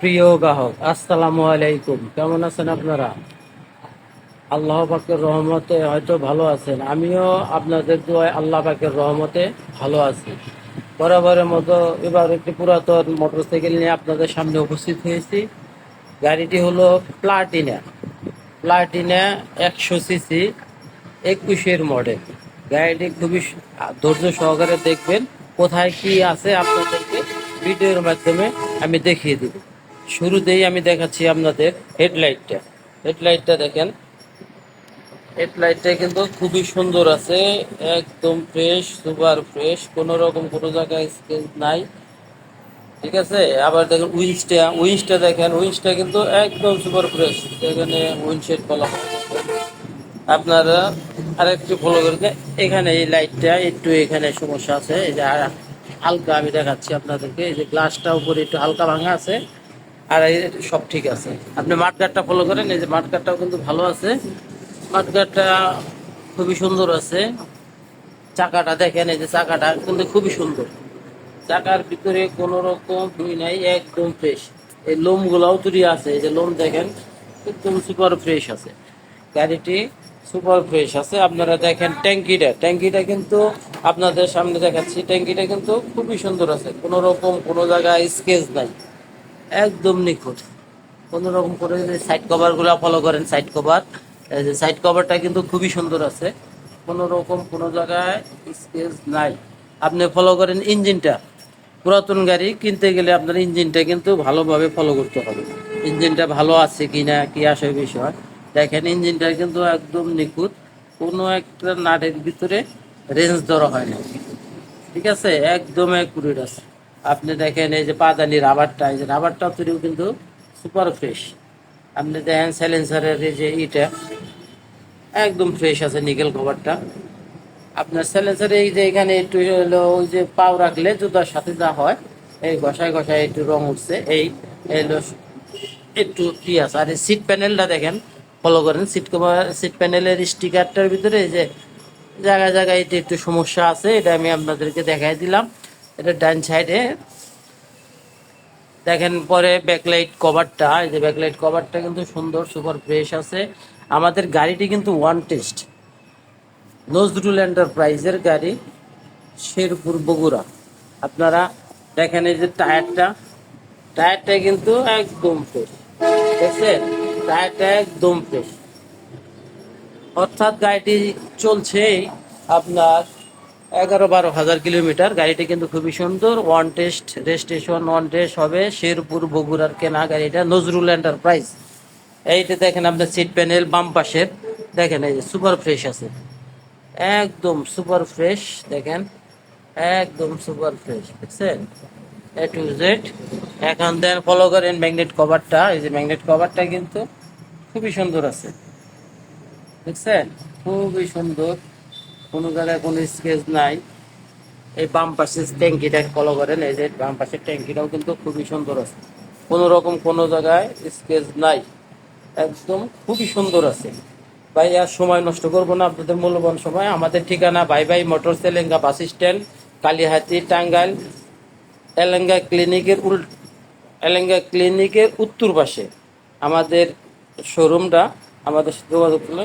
প্রিয় গ্রাহক, আসসালামু আলাইকুম। কেমন আছেন আপনারা? আল্লাহ পাকের রহমতে হয়তো ভালো আছেন। আমিও আপনাদের দোয়ায় আল্লাহ পাকের রহমতে ভালো আছি। বরাবরের মতো এবার একটি পুরাতন মোটরসাইকেল নিয়ে আপনাদের সামনে উপস্থিত হয়েছি। গাড়িটি হলো প্লাটিনা। প্লাটিনা একশো সিসি, একুশের মডেল। গাড়িটি খুবই ধৈর্য সহকারে দেখবেন। কোথায় কি আছে আপনাদেরকে ভিডিওর মাধ্যমে আমি দেখিয়ে দিব। শুরুতেই আমি দেখাচ্ছি আপনাদের হেডলাইটটা। হেডলাইটটা দেখেন। হেডলাইটটা কিন্তু খুবই সুন্দর আছে, একদম ফ্রেশ সুপার ফ্রেশ কোনো রকম কোনো জায়গায় স্কেচ নাই। ঠিক আছে? আবার দেখেন উইন্সটা উইন্সটা দেখেন উইন্সটা কিন্তু একদম সুপার ফ্রেশ এখানে উইন্ডশেড বলা হয়। আপনারা আরেকটু ফলো করে যে এখানে এই লাইটটা একটু এখানে সমস্যা আছে। এই যে হালকা আমি দেখাচ্ছি আপনাদেরকে। এই যে গ্লাসটা উপরে একটু হালকা ভাঙা আছে। আর এই সব ঠিক আছে। আপনি মাঠগাটটা ফলো করেন, এই যে মাঠগাটটাও কিন্তু ভালো আছে। মাঠগাটটা খুবই সুন্দর আছে। চাকাটা দেখেন, এই যে চাকাটা কিন্তু খুবই সুন্দর। চাকার ভিতরে কোনো রকম ভুই নাই, একদম ফ্রেশ এই লোমগুলাও তৈরি আছে, এই যে লোম দেখেন, একদম সুপার ফ্রেশ আছে। গাড়িটি সুপার ফ্রেশ আছে। আপনারা দেখেন ট্যাঙ্কিটা ট্যাঙ্কিটা কিন্তু আপনাদের সামনে দেখাচ্ছি। ট্যাঙ্কিটা কিন্তু খুবই সুন্দর আছে। কোনো রকম কোনো জায়গায় স্কেচ নাই। একদম নিখুঁত। কোনো রকম করে সাইড কভারগুলো ফলো করেন সাইড কভার সাইড কভারটা কিন্তু খুবই সুন্দর আছে। কোনো রকম কোনো জায়গায় স্কেচ নাই। আপনি ফলো করেন ইঞ্জিনটা। পুরাতন গাড়ি, কিনতে গেলে আপনার ইঞ্জিনটা কিন্তু ভালোভাবে ফলো করতে হবে। ইঞ্জিনটা ভালো আছে কি না কি আসে বিষয়। দেখেন ইঞ্জিনটা কিন্তু একদম নিখুঁত। কোনো একটা নাটের ভিতরে রেঞ্জ ধরা হয় না। ঠিক আছে? একদম একুরেট আছে। আপনি দেখেন এই যে পাদানি রাবারটা এই যে রাবারটা তৈরিও কিন্তু সুপার ফ্রেশ আপনি দেখেন সাইলেন্সারের এই যে ইটা, একদম ফ্রেশ আছে নিকেল কভারটা আপনার সাইলেন্সার এই যে এখানে একটু হলো ওই যে পাও রাখলে জুতার সাথে যা হয়, এই ঘষায় ঘষায় একটু রং উঠছে। এই এই হলো একটু কি আছে। আর সিট প্যানেলটা দেখেন ফলো করেন। সিট কভার সিট প্যানেলের স্টিকারটার ভিতরে এই যে জায়গায় জায়গায় এটা একটু সমস্যা আছে, এটা আমি আপনাদেরকে দেখাই দিলাম। এটা ডান সাইডে। দেখেন, পরে ব্যাকলাইট কভারটা এই যে ব্যাকলাইট কভারটা কিন্তু সুন্দর সুপার ফ্রেশ আছে। আমাদের গাড়িটি কিন্তু ওয়ান টেস্ট নজরুল এন্টারপ্রাইজের গাড়ি, শেরপুর বগুড়া। আপনারা দেখেন এই যে টায়ারটা। টায়ারটা কিন্তু একদম ফ্রেশ দেখছেন? টায়ারটা একদম ফ্রেশ অর্থাৎ গাড়িটি চলছেই আপনার এগারো বারো হাজার কিলোমিটার। গাড়িটি কিন্তু খুবই সুন্দর। One test registration one test হবে শেরপুর বগুড়ার কেনা গাড়িটা নজরুল এন্টারপ্রাইজ এইটা দেখেন আপনার সিট প্যানেল বাম পাশের। দেখেন এই যে সুপার ফ্রেশ আছে। একদম সুপার ফ্রেশ দেখেন। একদম সুপার ফ্রেশ দেখছেন? এ টু জেড এখন দেন ফলো করেন ম্যাগনেট কভারটা এই যে ম্যাগনেট কভারটা কিন্তু খুবই সুন্দর আছে। দেখছেন? খুবই সুন্দর। কোনো জায়গায় কোনো স্কেচ নাই। এই বাম পাশের ট্যাঙ্কিটা ফলো করেন, এই যে বাম পাশের ট্যাঙ্কিটাও কিন্তু খুবই সুন্দর আছে। কোনো রকম কোনো জায়গায় স্কেচ নাই। একদম খুবই সুন্দর আছে। ভাই, আর সময় নষ্ট করব না, আপনাদের মূল্যবান সময়। আমাদের ঠিকানা বাই বাই মোটর সেলেঙ্গা বাস স্ট্যান্ড, কালীহাতি, টাঙ্গাইল, এলেঙ্গা ক্লিনিকের উল, এলেঙ্গা ক্লিনিকের উত্তর পাশে। আমাদের শোরুমটা আমাদের যোগাযোগ করলে